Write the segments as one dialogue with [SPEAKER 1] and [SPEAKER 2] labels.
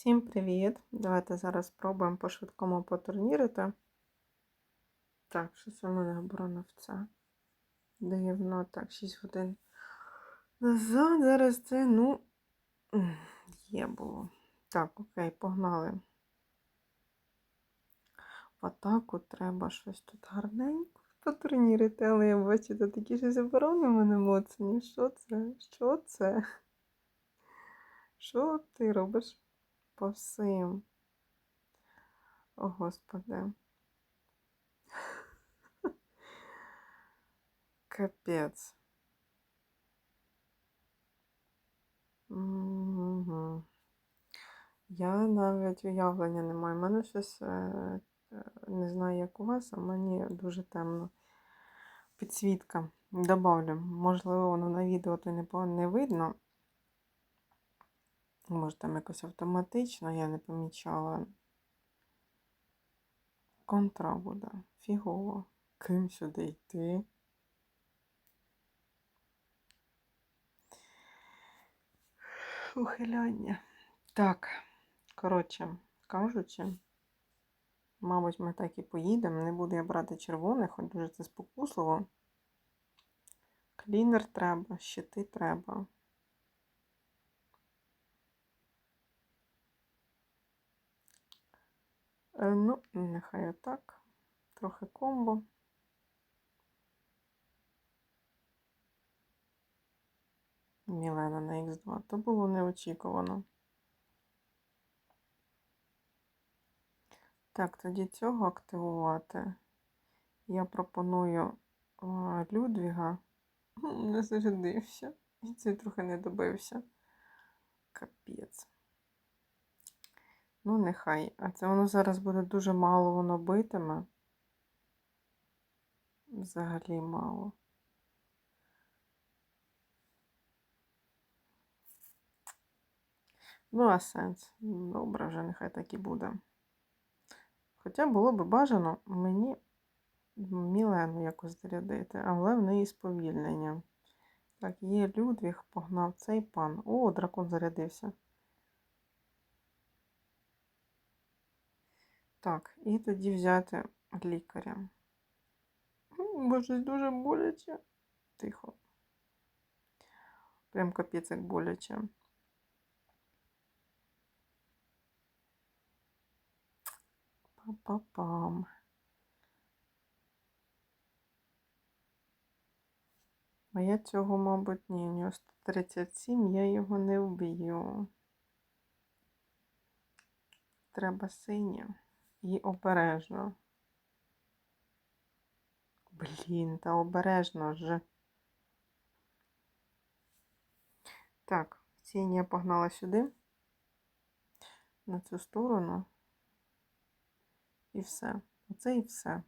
[SPEAKER 1] Всім привіт! Давайте зараз спробуємо по-швидкому потурнірити. Так, щось у мене оборона в це. Дивно, так, 6 годин назад. Зараз це, ну, є було. Так, окей, погнали. В атаку треба щось тут гарненько потурнірити, але я бачу, тут такі щось оборони в мене моцні. Що це? Що це? Що ти робиш? По всім. О, Господи. Капець. Мгм. Я навіть уявлення не маю. У мене щось, е, е, не знаю, як у вас, а мені дуже темно. Підсвітка. Добавлю. Можливо, воно на відео то не видно. Може, там якось автоматично, я не помічала. Контра буде. Фігово. Ким сюди йти? Ухиляння. Так, коротше кажучи, мабуть, ми так і поїдемо. Не буду я брати червоних, хоч дуже це спокусливо. Клінер треба, щити треба. Ну, нехай отак. Трохи комбо. Мілена на Х2. То було неочікувано. Так, тоді цього активувати. Я пропоную Людвіга. Не зарядився. І цей трохи не добився. Капець. Ну, нехай. А це воно зараз буде дуже мало воно битиме. Взагалі мало. Ну, а сенс. Добре, вже нехай так і буде. Хоча було б бажано мені Мілену якось зарядити, але в неї сповільнення. Так, є Людвіг, погнав цей пан. О, дракон зарядився. Так, і тоді взяти лікаря. Бо щось дуже боляче. Тихо. Прям капець як боляче. Па-па-пам. А я цього, мабуть, ні. У нього 137, я його не вб'ю. Треба синє і обережно. Блін, та обережно ж. Так, синє я погнала сюди, на цю сторону. І все. Оце і все.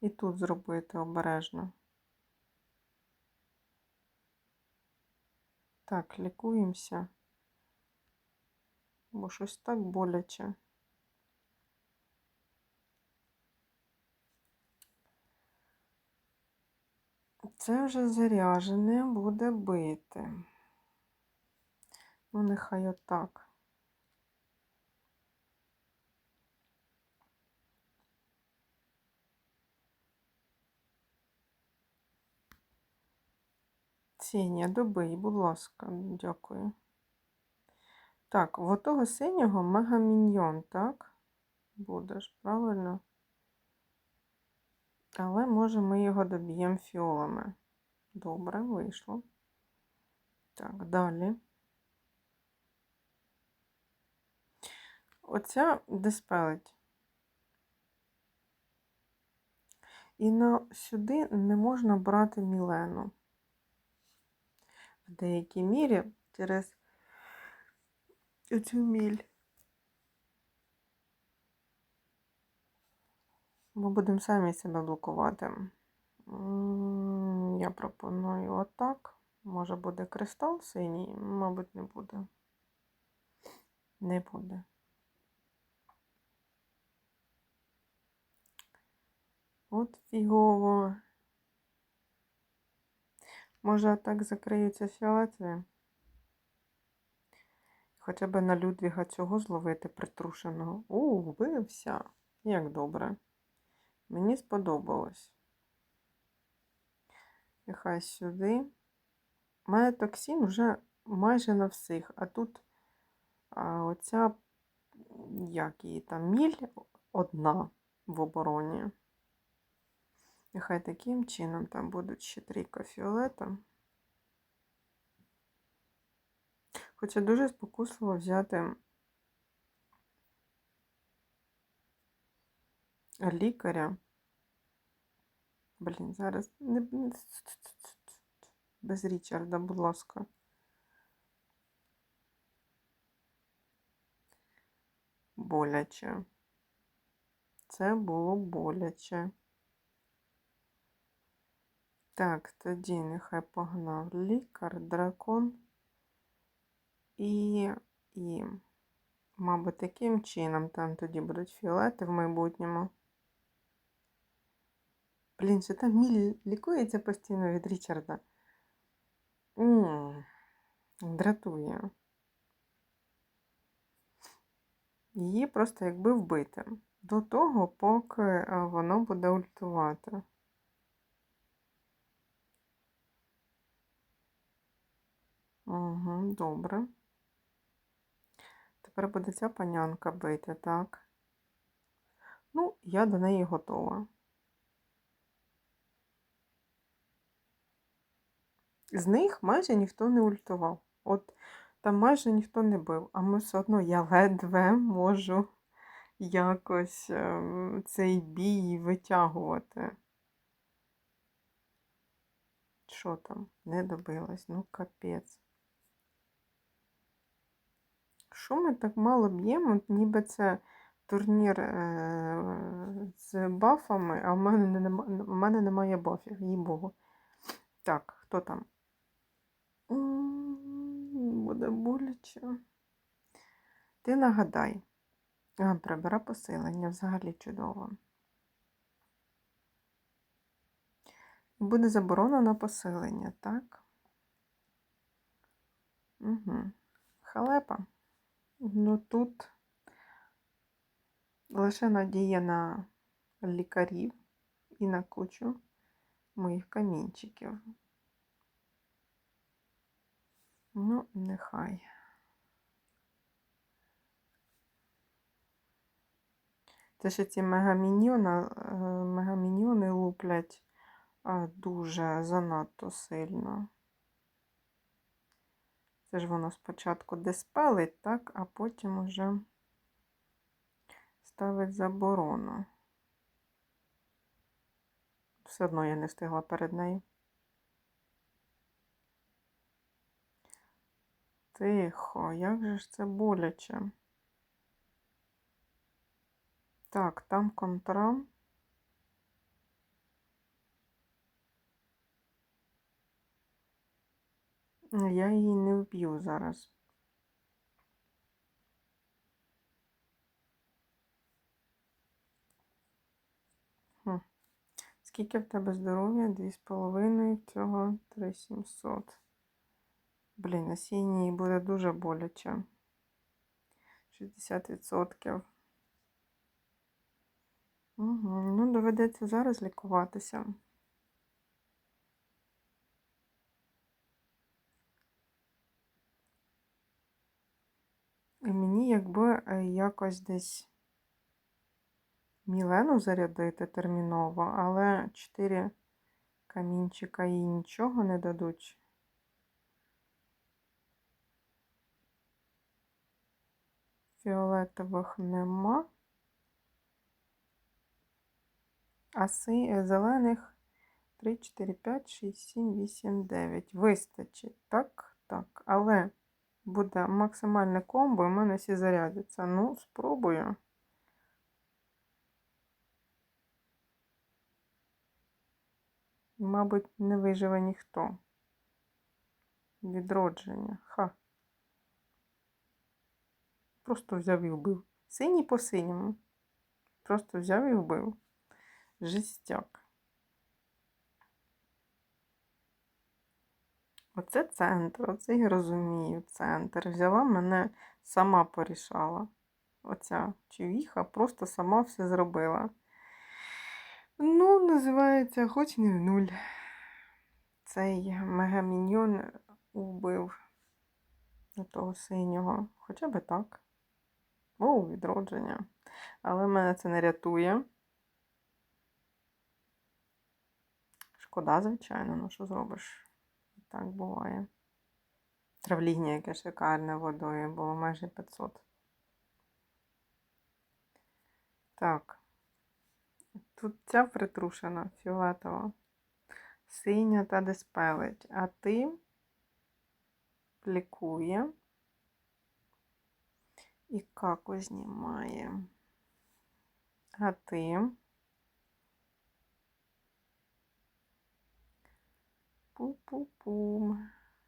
[SPEAKER 1] І тут зробити обережно. Так, лікуємося. Бо щось так боляче. Це вже заряжене буде бити. Ну, нехай отак. Сіння, добий, будь ласка, дякую. Так, в отого синього мегаміньйон, так? Будеш, правильно? Але може ми його доб'ємо фіолами. Добре, вийшло. Так, далі. Оця диспелить. І на сюди не можна брати Мілену. В деякій мірі через цю міль. Ми будемо самі себе блокувати. Я пропоную отак. Може буде кристал синій, мабуть, не буде. Не буде. От фігово. Може, так закриються фіолетові? Хоча б на Людвіга цього зловити притрушеного. У, вбився. Як добре. Мені сподобалось. Нехай сюди. У мене токсин вже майже на всіх, а тут а, оця, як її там, міль одна в обороні. Нехай таким чином там будуть ще трійка фіолета. Хоча дуже спокусливо взяти лікаря. Блін, зараз не без Річарда, будь ласка. Боляче. Це було боляче. Так, тоді нехай погнав лікар, дракон і, і, мабуть, таким чином там тоді будуть фіолети в майбутньому. Блін, що там Мілі лікується постійно від Річарда. м дратує. Її просто якби вбити. До того, поки е, воно буде ультувати. Угу, добре. Тепер буде ця панянка бити, так? Ну, я до неї готова. З них майже ніхто не ультував. От там майже ніхто не бив, а ми все одно я ледве можу якось ем, цей бій витягувати. Що там? Не добилась? Ну, капець. Що ми так мало б'ємо? Ніби це турнір е- з бафами, а в мене, нема, в мене немає бафів, їй Богу. Так, хто там? Буде боляче. Ти нагадай. Прибира посилення, взагалі чудово. Буде заборона на посилення, так? Угу. Халепа. Ну тут лише надія на лікарів і на кучу моїх камінчиків. Ну, нехай. Це ще ці е, мегаміньйони луплять дуже занадто сильно. Це ж воно спочатку диспелить, так, а потім уже ставить заборону. Все одно я не встигла перед нею. Тихо, як же ж це боляче? Так, там контра. Я її не вб'ю зараз. Скільки в тебе здоров'я? Дві з половиною, цього 3700. Блін, на сіній буде дуже боляче. 60%. Угу. Ну, доведеться зараз лікуватися. І мені якби е, якось десь Мілену зарядити терміново, але 4 камінчика їй нічого не дадуть. Фіолетових нема. А зелених 3, 4, 5, 6, 7, 8, 9. Вистачить. Так, так. Але буде максимальне комбо, і в мене всі зарядяться. Ну, спробую. Мабуть, не виживе ніхто. Відродження. Ха. Просто взяв і вбив. Синій по синьому. Просто взяв і вбив. Жестяк. Оце центр, оце я розумію, центр. Взяла мене, сама порішала. Оця човіха просто сама все зробила. Ну, називається, хоч не в нуль. Цей мегаміньйон убив того синього. Хоча би так. О, відродження. Але мене це не рятує. Шкода, звичайно, ну що зробиш? Так буває. Травління, яке шикарне водою, було майже 500. Так. Тут ця притрушена фіолетова, синя та диспелить, а ти плікує і каку знімає. А ти пу-пу-пу.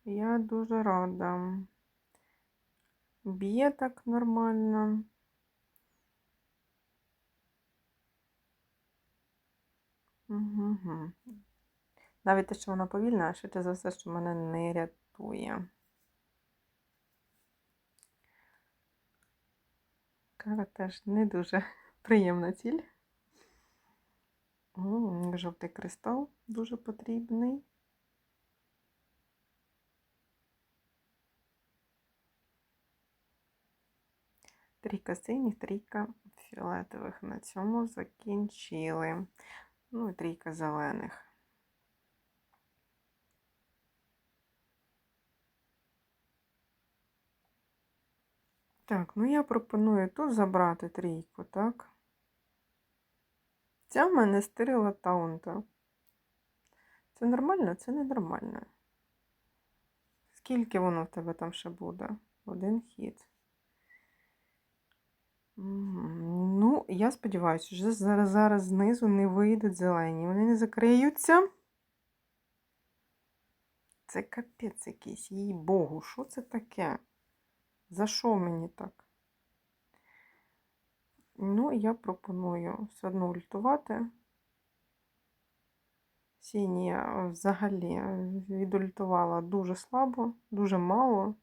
[SPEAKER 1] Я дуже рада. Б'є так нормально. Угу. Навіть те, що вона повільна, швидше за все, що мене не рятує. Кара теж не дуже приємна ціль. Жовтий кристал дуже потрібний. Трійка синіх, трійка фіолетових. На цьому закінчили. Ну і трійка зелених. Так, ну я пропоную тут забрати трійку, так? Ця в мене стирила таунта. Це нормально, це ненормально. Скільки воно в тебе там ще буде? Один хід. Ну, я сподіваюся, що зараз, зараз знизу не вийдуть зелені. Вони не закриються. Це капець якийсь, їй Богу, що це таке? За що мені так? Ну, я пропоную все одно ультувати. Сіні я взагалі відультувала дуже слабо, дуже мало.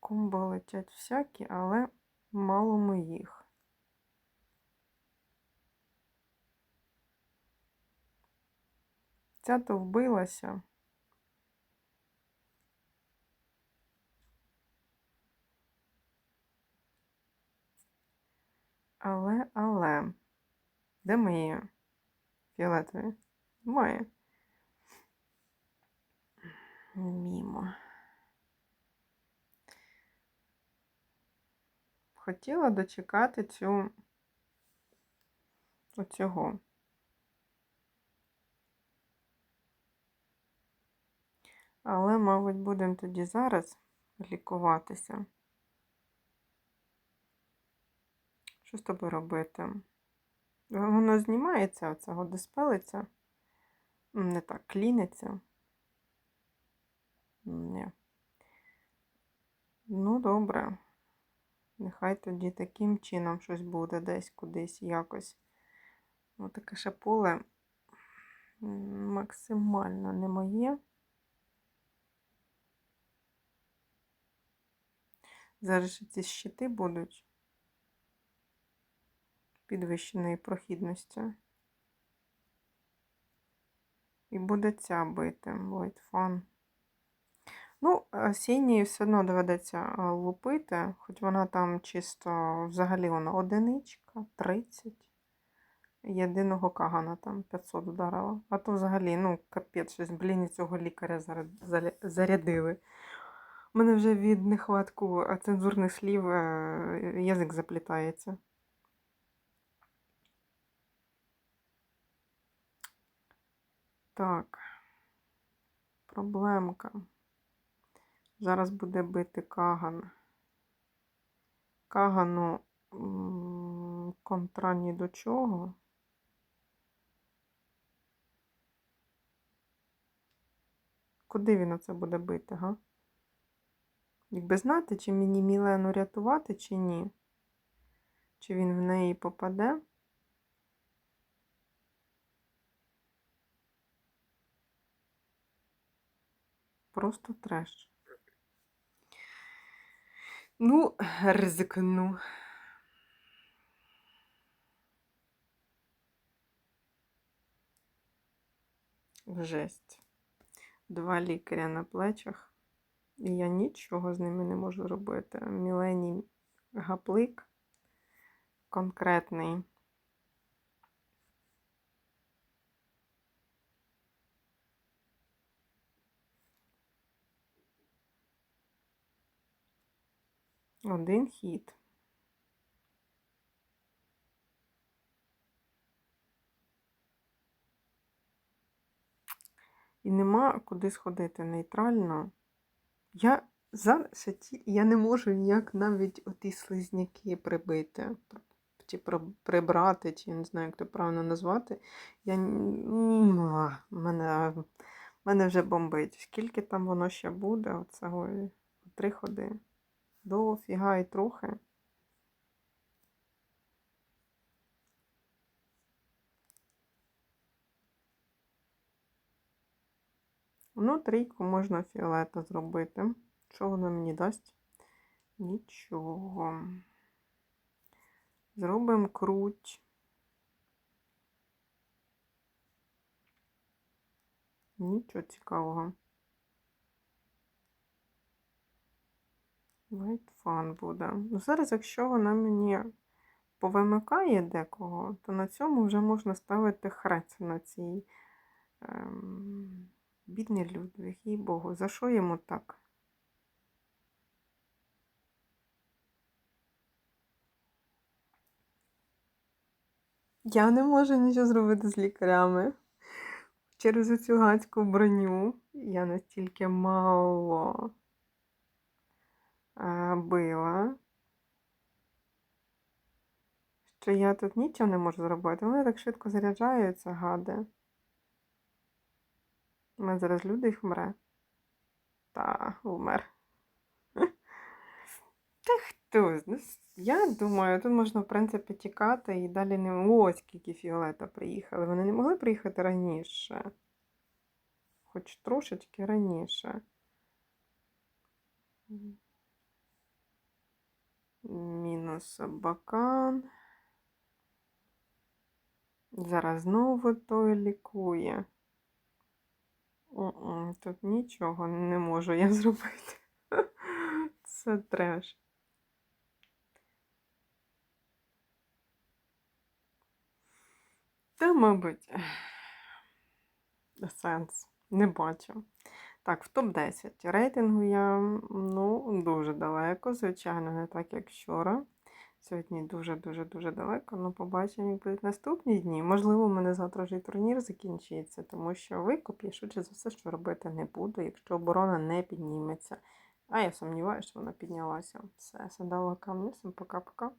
[SPEAKER 1] Комбо летять всякі, але мало моїх. Ця то вбилася. Але, але, де мої фіолетові? Немає. Мімо. Хотіла дочекати цю оцього. Але, мабуть, будемо тоді зараз лікуватися. Що з тобою робити? Воно знімається, оцього диспелиться. Не так, кліниться. Ні. Ну, добре. Нехай тоді таким чином щось буде десь кудись якось. Ось таке ще поле максимально не моє. Зараз ці щити будуть підвищеної прохідності. І буде ця бити, Fun. Ну, сінії все одно доведеться лупити, хоч вона там чисто взагалі вона одиничка, 30. Єдиного кагана там 500 вдарила. А то взагалі, ну, капець, щось, блін, цього лікаря зарядили. Мене вже від нехватку цензурних слів е, язик заплітається. Так, проблемка. Зараз буде бити Каган. Кагану контра ні до чого. Куди він оце буде бити, га? Якби знати, чи мені Мілену рятувати, чи ні. Чи він в неї попаде? Просто треш. Ну, ризикну. Жесть. Два лікаря на плечах. І я нічого з ними не можу робити. Міленій гаплик конкретний. Один хід. І нема куди сходити нейтрально. Я зараз я не можу ніяк навіть оті слизняки прибити, чи прибрати, чи я не знаю, як це правильно назвати. Я мене, мене вже бомбить. Скільки там воно ще буде? Оцього три ходи. До фіга і трохи. Ну, трійку можна фіолета зробити. Що воно мені дасть? Нічого. Зробимо круть. Нічого цікавого. Fun буде. Ну, зараз, якщо вона мені повимикає декого, то на цьому вже можна ставити хрест на цій. Ем... Бідний Людвиг, їй Богу, за що йому так? Я не можу нічого зробити з лікарями. Через цю гадську броню я настільки мало е, била, що я тут нічого не можу зробити. Вони так швидко заряджаються, гади. У мене зараз Людвиг вмре. Та, вмер. Та хто? я думаю, тут можна, в принципі, тікати і далі не. Ось скільки фіолета приїхали. Вони не могли приїхати раніше. Хоч трошечки раніше. Мінус бакан. Зараз знову той лікує. Тут нічого не можу я зробити. Це треш. Та, мабуть, сенс. Не бачу. Так, в топ-10. Рейтингу я ну, дуже далеко, звичайно, не так, як вчора. Сьогодні дуже-дуже-дуже далеко. Ну, побачимо, як будуть наступні дні. Можливо, у мене завтра вже турнір закінчиться, тому що викуп я швидше за все, що робити не буду, якщо оборона не підніметься. А я сумніваюся, що вона піднялася. Все, садала камню. Пока-пока.